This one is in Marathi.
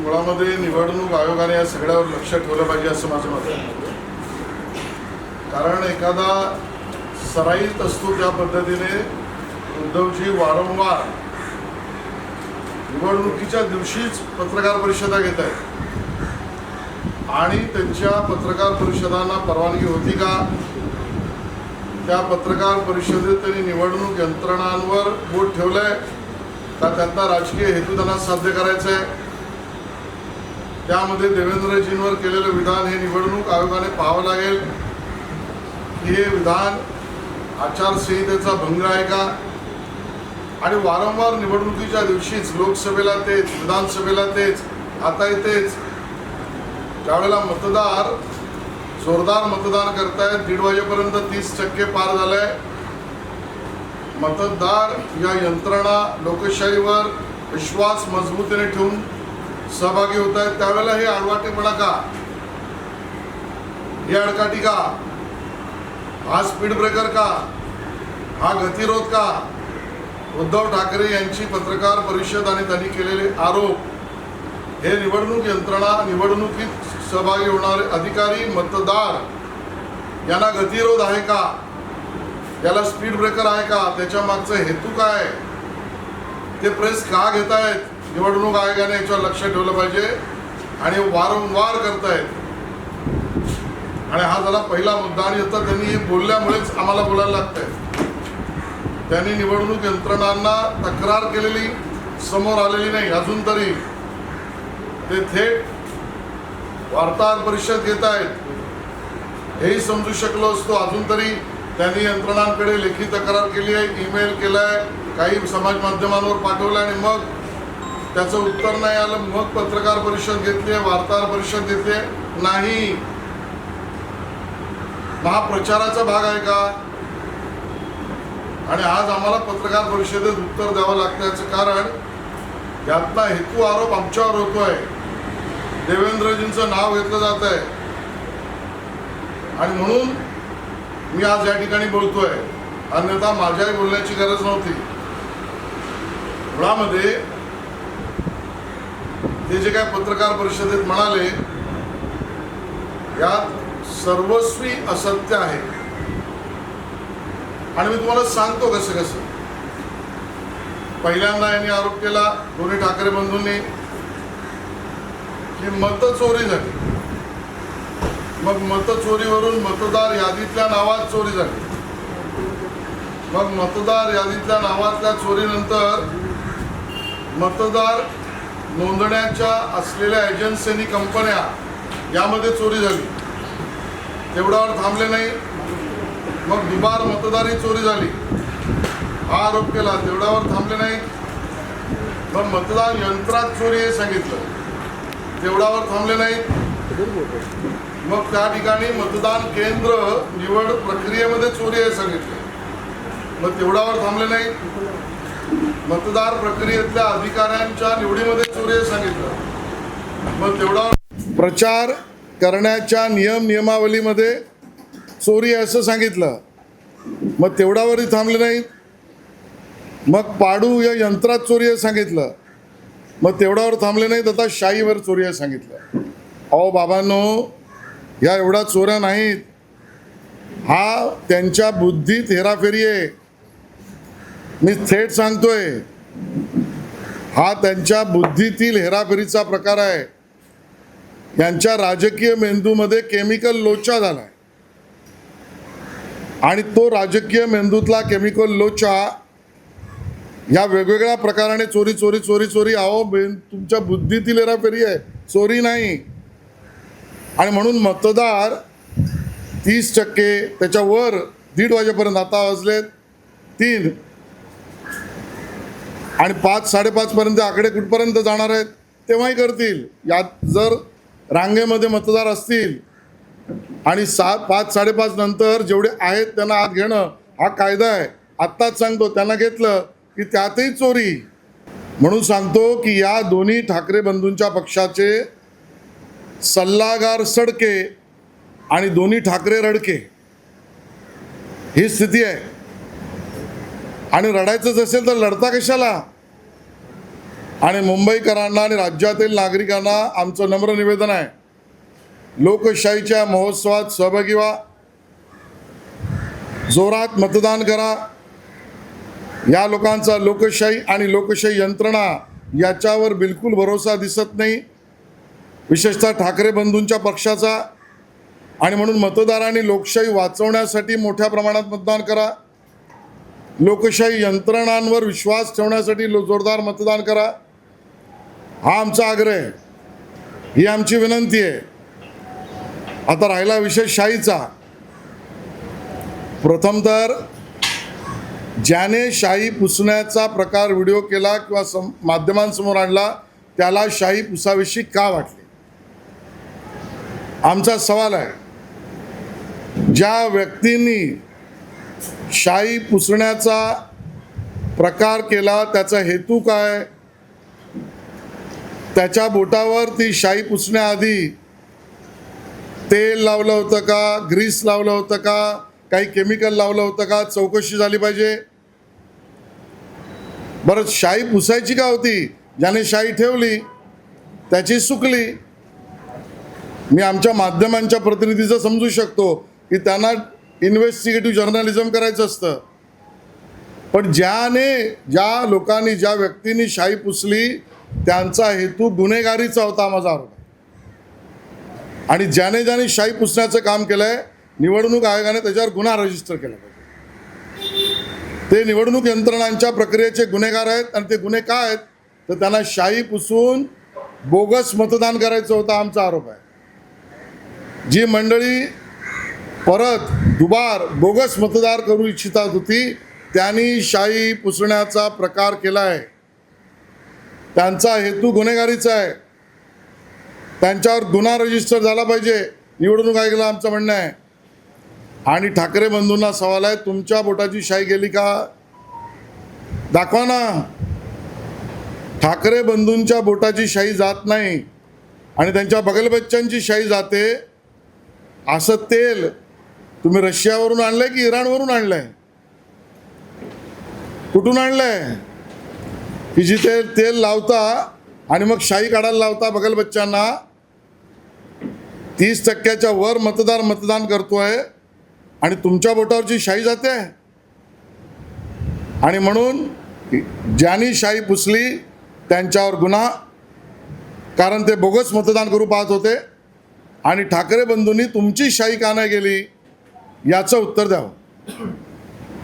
मुळामध्ये निवडणूक आयोगाने या सगळ्यावर लक्ष ठेवलं पाहिजे असं माझं मत आहे. कारण एखादा सराईत असतो त्या पद्धतीने उद्धवजी वारंवार निवडणुकीच्या दिवशीच पत्रकार परिषदा घेत आहेत. आणि त्यांच्या पत्रकार परिषदांना परवानगी होती का? त्या पत्रकार परिषदेत त्यांनी निवडणूक यंत्रणांवर बोट ठेवलंय का? त्यांना राजकीय हेतू त्यांना साध्य करायचा आहे त्यामध्ये देवेंद्रजींवर केलेलं विधान हे निवडणूक आयोगाने पाहावं लागेल. की हे विधान आचारसंहितेचा भंग आहे का? आणि वारंवार निवडणुकीच्या दिवशीच लोकसभेला तेच विधानसभेला तेच आता तेच. ज्यावेळेला मतदार जोरदार मतदान करतायत दीड वाजेपर्यंत तीस टक्के पार झालंय. मतदार या यंत्रणा लोकशाहीवर विश्वास मजबूतीने ठेवून सहभागी होत आहेत. त्यावेळेला हे आडवाटेपणा का? हे अडकाटी का? हा स्पीड ब्रेकर का? हा गतिरोध का? उद्धव ठाकरे यांची पत्रकार परिषद आणि त्यांनी केलेले आरोप हे निवडणूक यंत्रणा निवडणुकीत सहभागी होणारे अधिकारी मतदार यांना गतिरोध आहे का? याला स्पीड ब्रेकर आहे का? त्याच्या मागचा हेतू काय? ते प्रेस का घेत आहेत निवडणूक आयोगाने याच्यावर लक्ष ठेवलं पाहिजे आणि वारंवार करतायत. आणि हा झाला पहिला मुद्दा आणि आता त्यांनी बोलल्यामुळेच आम्हाला बोलायला लागतंय. त्यांनी निवडणूक यंत्रणांना तक्रार केलेली समोर आलेली नाही अजून तरी. ते थेट वार्ताहर परिषद घेत आहेत हेही समजू शकलो असतो अजून तरी त्यांनी यंत्रणांकडे लेखी तक्रार केली आहे ईमेल केलाय काही समाज माध्यमांवर पाठवलं आणि मग त्याचं उत्तर नाही आलं मग पत्रकार परिषद घेतली वार्ताहर परिषद घेतली. नाही. नाही महाप्रचाराचा भाग आहे का? आणि आज आम्हाला पत्रकार परिषदेत उत्तर द्यावं लागण्याचं कारण यातला हेतू आरोप आमच्यावर होतोय. देवेंद्रजींचं नाव घेतलं जात आहे आणि म्हणून मी आज या ठिकाणी बोलतोय. अन्यथा माझ्याही बोलण्याची गरज नव्हती. मुळामध्ये ते जे काय पत्रकार परिषदेत म्हणाले यात सर्वस्वी असत्य आहे. आणि मी तुम्हाला सांगतो कसं कसं. पहिल्यांदा यांनी आरोप केला दोन्ही ठाकरे बंधूंनी की मत चोरी झाली. मग मतचोरीवरून मतदार यादीतल्या नावात चोरी झाली. मग मतदार यादीतल्या नावातल्या चोरीनंतर मतदार नोंदण्याच्या असलेल्या एजन्सीनी कंपन्या यामध्ये चोरी झाली. तेवढ्यावर थांबले नाही. मग दुबार मतदारी चोरी झाली. हा आरोप केला तेवढ्यावर थांबले नाही. मग मतदान यंत्रात चोरी हे सांगितलं. तेवढ्यावर थांबले नाही. मग त्या ठिकाणी मतदान केंद्र निवड प्रक्रियेमध्ये चोरी आहे सांगितलं. मग तेवढ्यावर थांबले नाही. मतदार प्रक्रियेतल्या अधिकाऱ्यांच्या निवडीमध्ये चोरी सांगितलं. मग तेवढा प्रचार करण्याच्या नियम नियमावलीमध्ये चोरी असं सांगितलं. मग तेवढावरही थांबले नाहीत. मग पाडू या यंत्रात चोरी आहे सांगितलं. मग तेवढ्यावर थांबले नाहीत आता शाईवर चोरी आहे सांगितलं. अहो बाबांनो या एवढ्या चोऱ्या नाहीत. हा त्यांच्या बुद्धीत हेराफेरी आहे. मी थेट सांगतोय हा त्यांच्या बुद्धीतील हेराफेरीचा प्रकार आहे. यांच्या राजकीय मेंदूमध्ये केमिकल लोचा झालाय. आणि तो राजकीय मेंदूतला केमिकल लोचा या वेगवेगळ्या प्रकाराने चोरी चोरी चोरी चोरी अहो बेन तुमच्या बुद्धीतील हेराफेरी आहे. चोरी नाही. आणि म्हणून मतदार तीस टक्के त्याच्यावर दीड वाजेपर्यंत आता वाजलेत. तीन आणि पाच साडेपाचपर्यंत आकडे कुठपर्यंत जाणार आहेत तेव्हाही करतील. यात जर रांगेमध्ये मतदार असतील आणि सात पाच साडेपाच नंतर जेवढे आहेत त्यांना आत घेणं हा कायदा आहे. आत्ताच सांगतो त्यांना घेतलं की त्यातही चोरी. म्हणून सांगतो की या दोन्ही ठाकरे बंधूंच्या पक्षाचे सल्लागार सडके आणि दोन्ही ठाकरे रडके. ही स्थिती आहे. आणि रडायचंच असेल तर लढता कशाला? आणि मुंबईकरांना आणि राज्यातील नागरिकांना आमचं नम्र निवेदन आहे. लोकशाहीच्या महोत्सवात सहभागी व्हा. जोरात मतदान करा. या लोकांचा लोकशाही आणि लोकशाही यंत्रणा याच्यावर बिलकुल भरोसा दिसत नाही. विशेषतः ठाकरे बंधूंच्या पक्षाचा. आणि म्हणून मतदारांनी लोकशाही वाचवण्यासाठी मोठ्या प्रमाणात मतदान करा. लोकशाही यंत्रणांवर विश्वास ठेवण्यासाठी लो जोरदार मतदान करा. हा आमचा आग्रह आहे. ही आमची विनंती आहे. आता राहिला विषय शाहीचा. प्रथम तर ज्याने शाही पुसण्याचा प्रकार व्हिडिओ केला किंवा सम माध्यमांसमोर आणला त्याला शाही पुसाविषयी का वाटली? आमचा सवाल आहे. ज्या व्यक्तींनी शाही पुसण्याचा प्रकार केला त्याचा हेतू काय? त्याच्या बोटावर ती शाई पुसण्याआधी तेल लावलं होतं का? ग्रीस लावलं होतं का? काही केमिकल लावलं होतं का? चौकशी झाली पाहिजे. बरं शाई पुसायची का होती? ज्याने शाई ठेवली त्याची सुकली. मी आमच्या माध्यमांच्या प्रतिनिधीचं समजू शकतो की त्यांना इन्व्हेस्टिगेटिव्ह जर्नलिझम करायचं असतं. पण ज्याने ज्या लोकांनी ज्या व्यक्तींनी शाई पुसली त्यांचा हेतू गुन्हेगारीचा होता माझा आरोप. आणि ज्याने ज्याने शाई पुसण्याचं काम केलंय निवडणूक आयोगाने त्याच्यावर गुन्हा रजिस्टर केला पाहिजे. ते निवडणूक यंत्रणांच्या प्रक्रियेचे गुन्हेगार आहेत आणि ते गुन्हे काय आहेत? तर त्यांना शाई पुसून बोगस मतदान करायचं होतं आमचा आरोप आहे. जी मंडळी परत दुबार बोगस मतदार करू इच्छितात होती त्यांनी शाई पुसण्याचा प्रकार केला आहे त्यांचा हेतू गुन्हेगारीचा आहे. त्यांच्यावर गुन्हा रजिस्टर झाला पाहिजे. निवडणूक आयोगाला आमचं म्हणणं आहे. आणि ठाकरे बंधूंना सवाल आहे तुमच्या बोटाची शाई गेली का? दाखवा ना. ठाकरे बंधूंच्या बोटाची शाई जात नाही आणि त्यांच्या बगलबच्च्यांची शाई जाते असं तेल तुम्ही रशियावरून आणलंय की इराणवरून आणलंय? कुठून आणलंय? की जिथे तेल लावता आणि मग शाई काढायला लावता बगल बच्चांना तीस टक्क्याच्या वर मतदार मतदान करतोय आणि तुमच्या बोटावरची शाई जाते. आणि म्हणून ज्यांनी शाई पुसली त्यांच्यावर गुन्हा कारण ते बोगस मतदान करू पाहत होते. आणि ठाकरे बंधूंनी तुमची शाही का नाही गेली याचं उत्तर द्यावं.